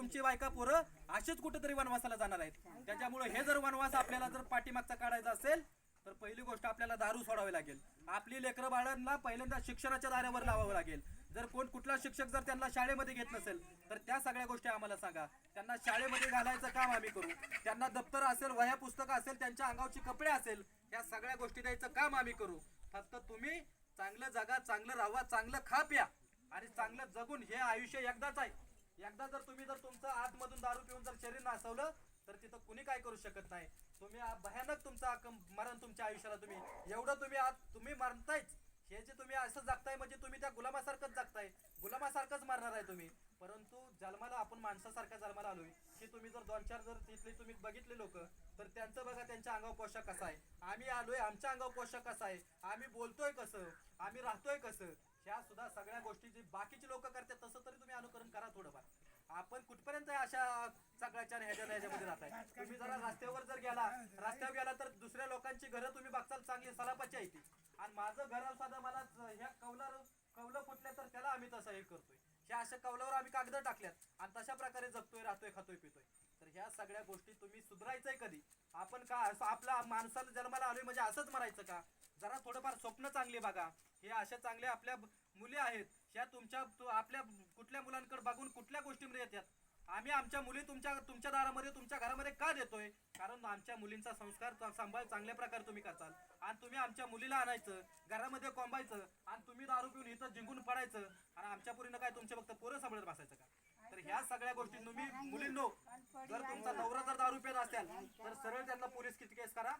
तुमची बायका पोरं अशीच कुठेतरी वनवासाला जाणार आहेत. त्याच्यामुळे हे जर वनवास आपल्याला जर पाठीमागचा काढायचा असेल तर पहिली गोष्ट आपल्याला दारू सोडावी लागेल. आपली लेकरं बाळांना पहिल्यांदा शिक्षणाच्या दाऱ्यावर लावावं लागेल. जर कोण कुठला शिक्षक जर त्यांना शाळेमध्ये घेत नसेल तर त्या सगळ्या गोष्टी आम्हाला सांगा. त्यांना शाळेमध्ये घालायचं काम आम्ही करू. त्यांना दप्तर असेल वह्या पुस्तकं असेल त्यांच्या अंगावची कपडे असेल या सगळ्या गोष्टी द्यायचं काम आम्ही करू. फक्त तुम्ही चांगलं जगा चांगलं राहा चांगलं खा प्या. आणि चांगलं जगून हे आयुष्य एकदाच आहे. एकदा जर तुम्ही जर तुमचं आतमधून दारू पिऊन जर शरीर नासवलं तर तिथं कुणी काय करू शकत नाही. तुम्ही भयानक तुमचं मरण तुमच्या आयुष्याला तुम्ही एवढं तुम्ही आत तुम्ही मरतायच हे जे तुम्ही असं जगताय म्हणजे तुम्ही त्या गुलामासारखंच जगताय. गुलामासारखंच मारणार आहे तुम्ही. परंतु जन्माला आपण माणसासारख्या जन्माला आलोय. की तुम्ही जर दोन चार जर तिथले तुम्ही बघितले लोक तर त्यांचं बघा त्यांच्या अंगावर पोशाख कसा आहे. आम्ही आलोय आमच्या अंगावर पोशाख कसा आहे. आम्ही बोलतोय कसं? आम्ही राहतोय कसं? ह्या सुद्धा सगळ्या गोष्टी जी बाकीची लोक करतात तसं तरी तुम्ही अनुकरण करा. पण आपण कुठपर्यंत अशा सगळ्याच्या ह्याच्या ह्याच्यामध्ये राहताय तुम्ही जरा रस्त्यावर जर गेला रस्त्यावर गेला तर दुसऱ्या लोकांची घरं तुम्ही बघताल चांगली सलापाची आहे ती. आणि माझं घर साधा मला ह्या कौलार कौलं फुटल्या तर त्याला आम्ही तसं हे करतोय. ह्या अशा कौलावर आम्ही कागद टाकल्यात आणि तशा प्रकारे जगतोय राहतोय खातोय पितोय. तर ह्या सगळ्या गोष्टी तुम्ही सुधारायचंय कधी? आपण का असं आपला माणसाला जन्माला आलोय म्हणजे असंच मरायचं का? जरा थोडंफार स्वप्न चांगले बघा. हे अशा चांगल्या आपल्या मुली आहेत. आपल्या आपल्या कुठल्या मुलांकडे बघून कुठल्या गोष्टीमध्ये येतात? आम्ही आमच्या मुली तुमच्या तुमच्या दारामध्ये तुमच्या घरामध्ये का देतोय? कारण आमच्या मुलींचा संस्कार सांभाळ चांगल्या प्रकारे तुम्ही करताल. आणि तुम्ही आमच्या मुलीला आणायचं घरामध्ये कोंबायचं आणि तुम्ही दारू पिऊन इथं जिंकून पडायचं. आणि आमच्या पुरीनं काय तुमचे फक्त पोरं सांभाळत बसायचं का? तर ह्या सगळ्या गोष्टी तुम्ही मुलींनो जर तुमचा नवरा जर दारू पेत असेल तर सरळ त्यांना पोलीस किती केस करा.